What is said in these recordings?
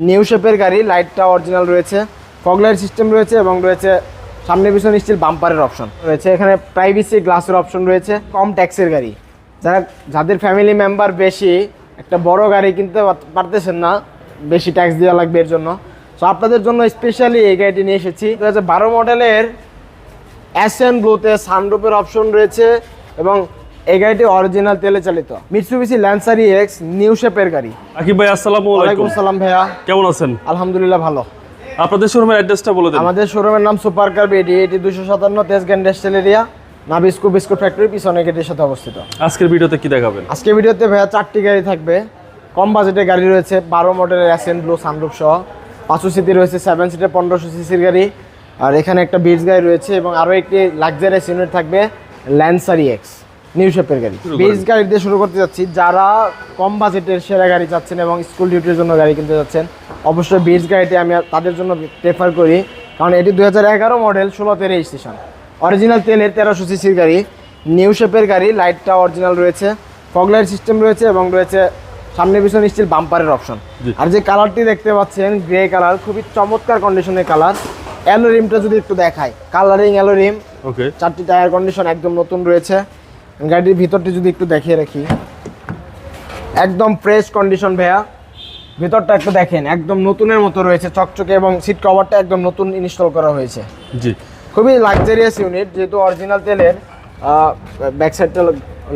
New শেপের গাড়ি লাইটটা অরিজিনাল রয়েছে ফগলাইট সিস্টেম রয়েছে এবং রয়েছে সামনে পিছনে স্টিল বাম্পারের অপশন রয়েছে এখানে প্রাইভেসি গ্লাসের অপশন রয়েছে, কম ট্যাক্সের গাড়ি। যারা, যাদের ফ্যামিলি মেম্বার বেশি, একটা বড় গাড়ি কিনতে পার- পারতেছেন না, বেশি ট্যাক্স দেওয়া লাগবে এর জন্য। সো আপনাদের জন্য স্পেশালি এই গাড়িটি নিয়ে এসেছি। দু হাজার বারো মডেলের অ্যাসেন ব্লুতে সানরুপের অপশন রয়েছে এবং এই গাড়িটি অরিজিনাল তেলে চালিত। মিটসুবিসি ল্যান্সারি এক্স নিউ শেপের গাড়ি। আকিব ভাই আসসালামু আলাইকুম। সালাম ভাইয়া। কেমন আছেন? আলহামদুলিল্লাহ ভালো। আপনাদের শোরুমের অ্যাড্রেসটা বলে দেন। আমাদের শোরুমের নাম সুপার কার বিডি এটি দুশো সাতান্ন Tejgaon industrial area Nabisco biscuit factory পিছনে গেটের সাথে অবস্থিত। আজকের ভিডিওতে কি দেখাবেন? আজকে ভিডিওতে ভাইয়া চারটি গাড়ি থাকবে। কম বাজেটের গাড়ি রয়েছে বারো মডেলের অ্যাসেন ব্লু সানরুফ সহ। পাঁচশো সিটি রয়েছে সেভেন সিটের পনেরোশো সিসির গাড়ি। আর এখানে একটা বিচ গাড়ি রয়েছে এবং আরও একটি লাক্সারিয়াস ইউনিট থাকবে ল্যান্সারি এক্স নিউ শেপের গাড়ি। বিচ গাড়ি দিয়ে শুরু করতে যাচ্ছি। যারা কম বাজেটের সেরা গাড়ি চাচ্ছেন এবং স্কুল ডিউটির জন্য গাড়ি কিনতে যাচ্ছেন অবশ্যই বিচ গাড়িটি আমি তাদের জন্য প্রেফার করি। কারণ এটি দু হাজার এগারো মডেল ষোলোতে রেজিস্ট্রেশন অরিজিনাল তেলের তেরোশো সিসির গাড়ি নিউ শেপের গাড়ি লাইটটা অরিজিনাল রয়েছে ফগলাইট সিস্টেম রয়েছে এবং রয়েছে সামনে পিছনে স্টিল বাম্পারের অপশন আর যে কালারটি দেখতে পাচ্ছেন গ্রে কালার খুবই চমৎকার কন্ডিশনের কালার অ্যালো রিমটা যদি একটু দেখায় কালারিং অ্যালো রিম ওকে চারটি টায়ার কন্ডিশন একদম নতুন রয়েছে। গাড়ির ভিতরটি যদি একটু দেখিয়ে রাখি। একদম ফ্রেশ কন্ডিশন ভাইয়া। ভিতরটা একটু দেখেন একদম নতুনের মতো রয়েছে চকচকে এবং সিট কভারটা একদম নতুন ইনস্টল করা হয়েছে। জি। খুবই লাক্সারিয়াস ইউনিট যেহেতু অরিজিনাল তেলের ব্যাক সাইডটা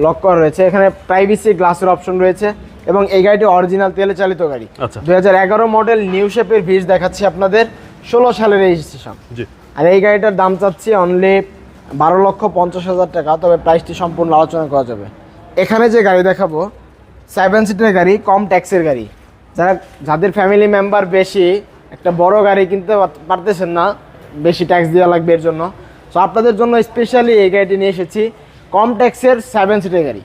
লক করা রয়েছে। এখানে প্রাইভেসি গ্লাসের অপশন রয়েছে এবং এই গাড়িটি অরিজিনাল তেলে চালিত গাড়ি। আচ্ছা। দুই হাজার এগারো মডেল নিউ শেপের ভিজ দেখাচ্ছি আপনাদের ষোলো সালের রেজিস্ট্রেশন জি। আর এই গাড়িটার দাম চাচ্ছি অনলি বারো লক্ষ পঞ্চাশ হাজার টাকা, তবে প্রাইসটি সম্পূর্ণ আলোচনা করা যাবে। এখানে যে গাড়ি দেখাবো সেভেন সিটের গাড়ি, কম ট্যাক্সের গাড়ি। যারা, যাদের ফ্যামিলি মেম্বার বেশি, একটা বড় গাড়ি কিনতে পার- পারতেছেন না, বেশি ট্যাক্স দেওয়া লাগবে এর জন্য। সো আপনাদের জন্য স্পেশালি এই গাড়িটি নিয়ে এসেছি, কম ট্যাক্সের সেভেন সিটের গাড়ি।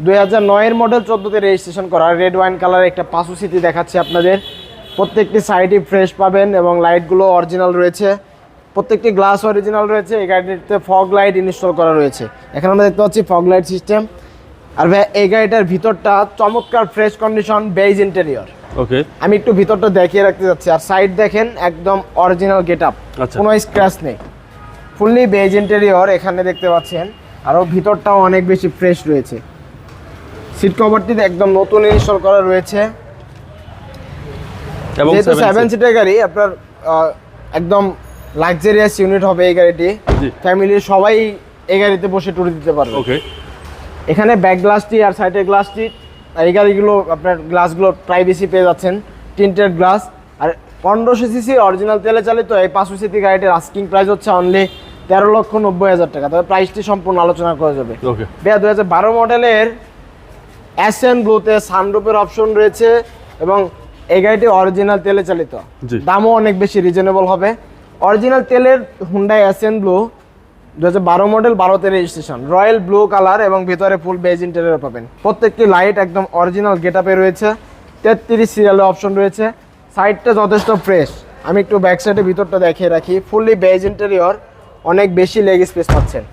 দুই হাজার নয়ের মডেল চোদ্দোতে রেজিস্ট্রেশন করা রেড ওয়াইন কালার একটা পাঁচু সিটি দেখাচ্ছি আপনাদের। প্রত্যেকটি সাইডই ফ্রেশ পাবেন এবং লাইটগুলো অরিজিনাল রয়েছে। প্রত্যেকটি গ্লাস অরিজিনাল রয়েছে এই গাড়িটিতে ফগ লাইট ইনস্টল করা রয়েছে। এখানে আমরা দেখতে পাচ্ছি ফগ লাইট সিস্টেম আর ভাই এই গাড়িটার ভিতরটা চমৎকার fresh condition beige interior okay আমি একটু ভিতরটা দেখিয়ে রাখতে যাচ্ছি। আর সাইড দেখেন একদম অরিজিনাল গেট আপ। কোনো স্ক্র্যাচ নেই। ফুললি বেজ ইন্টেরিয়র এখানে দেখতে পাচ্ছেন। আরও ভিতরটাও অনেক বেশি ফ্রেশ রয়েছে। সিট কভারটিতে একদম নতুন ইনস্টল করা রয়েছে। এবং যেহেতু সেভেন সিটের গাড়ি আপনার একদম লাক্সারিয়াস ইউনিট হবে এই গাড়িটি। ফ্যামিলির সবাই এই গাড়িতে বসে ট্যুর দিতে পারবে। ওকে এখানে ব্যাক গ্লাসটি আর সাইডের গ্লাসটি এই গাড়িগুলো আপনার গ্লাসগুলো প্রাইভেসি পেয়ে যাচ্ছেন। টিন্টেড গ্লাস আর পনেরোশো সিসি অরিজিনাল তেলে চালিত এই পাঁচশো সিসি গাড়িটির আস্কিং প্রাইস হচ্ছে অনলি তেরো লক্ষ নব্বই হাজার টাকা। তবে প্রাইসটি সম্পূর্ণ আলোচনা করা যাবে। ওকে বেয়া দু হাজার বারো মডেলের অ্যাসেন ব্লুতে সানরুপের অপশন রয়েছে এবং এই গাড়িটি অরিজিনাল তেলে চালিত। দামও অনেক বেশি রিজনেবল হবে। অরিজিনাল তেলের হুন্ডাই অ্যাসেন ব্লু দু হাজার বারো মডেল বারোতে রেজিস্ট্রেশন রয়্যাল ব্লু কালার এবং ভিতরে ফুল বেজ ইন্টেরিয়র পাবেন। প্রত্যেকটি লাইট একদম অরিজিনাল গেট আপে রয়েছে। তেত্রিশ সিরিয়ালের অপশন রয়েছে। সাইডটা যথেষ্ট ফ্রেশ আমি একটু ব্যাক সাইডে ভিতরটা দেখিয়ে রাখি। ফুললি বেজ ইন্টেরিয়র অনেক বেশি লেগ স্পেস পাচ্ছেন।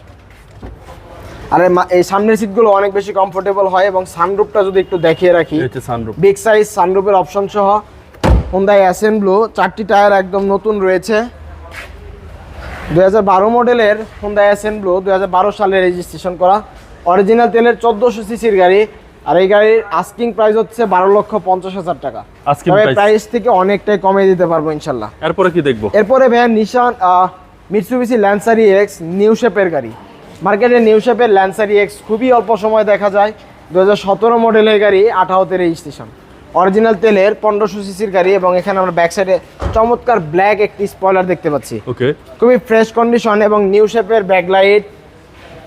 আর এই সামনের সিটগুলো অনেক বেশি কমফোর্টেবল হয় এবং সানরুফটা যদি একটু দেখিয়ে রাখি সানরুফ বিগ সাইজ সানরুফের অপশন সহ। হোন্ডাই অ্যাসেন ব্লু চারটি টায়ার একদম নতুন রয়েছে। দুই হাজার বারো মডেলের হোন্ডাই অ্যাসেন ব্লু দুই হাজার বারো সালে রেজিস্ট্রেশন করা। অরিজিনাল তেলের চোদ্দোশো সিসির গাড়ি। আর এই গাড়ির আস্কিং প্রাইস হচ্ছে বারো লক্ষ পঞ্চাশ হাজার টাকা। তবে প্রাইস থেকে অনেকটাই কমে দিতে পারব ইনশাল্লাহ। এরপরে কি দেখব? এরপরে ভাইয়া Nissan Mitsubishi Lancer X new শেপের গাড়ি। মার্কেটে নিউ শেপের ল্যান্সারি এক্স খুবই অল্প সময় দেখা যায়। দু হাজার সতেরো মডেলের গাড়ি আঠারোতে রেজিস্ট্রেশন অরিজিনাল তেলের পনেরোশো সিসির গাড়ি এবং এখানে আমরা ব্যাক সাইডে চমৎকার ব্ল্যাক একটি স্পয়লার দেখতে পাচ্ছি। ওকে খুবই ফ্রেশ কন্ডিশন এবং নিউ শেপের ব্যাকলাইট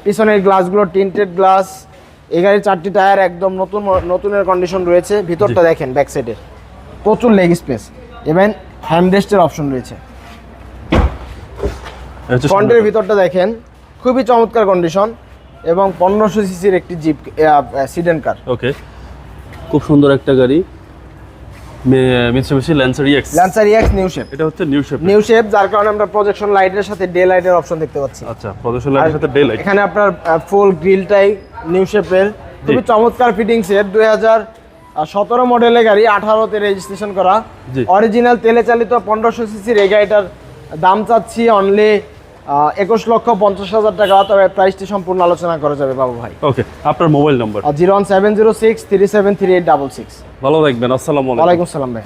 পিছনের গ্লাসগুলো টিন্টেড গ্লাস এই গাড়ির চারটি টায়ার একদম নতুন নতুনের কন্ডিশন রয়েছে। ভিতরটা দেখেন ব্যাক সাইডের প্রচুর লেগ স্পেস এবং হ্যান্ডরেস্টের অপশন রয়েছে। ফ্রন্টের ভিতরটা দেখেন খুবই চমৎকার কন্ডিশন এবং পনেরোশো সিসির একটি জিপ সিডেন কার ওকে খুব সুন্দর একটা গাড়ি। Mitsubishi Lancer X Lancer X new shape এটা হচ্ছে নিউ শেপ নিউ শেপ যার কারণে আমরা প্রজেকশন লাইটের সাথে ডে লাইটের অপশন দেখতে পাচ্ছি। আচ্ছা প্রদর্শন লাইটের সাথে ডে লাইট এখানে আপনার ফুল গ্রিলটাই নিউ শেপের খুবই চমৎকার ফিটিংস এর দুই হাজার সতেরো মডেলের গাড়ি আঠারোতে রেজিস্ট্রেশন করা। অরিজিনাল তেলে চালিত পনেরোশো সিসির এই গাড়িটার দাম চাচ্ছি অনলি একুশ লক্ষ পঞ্চাশ হাজার টাকা তবে প্রাইসটি সম্পূর্ণ আলোচনা করা যাবে বাবু ভাই। ওকে আপনার mobile number? Zero one seven zero six three seven three eight double six. ভালো থাকবেন আসসালাম আলাইকুম। সালাম ভাই।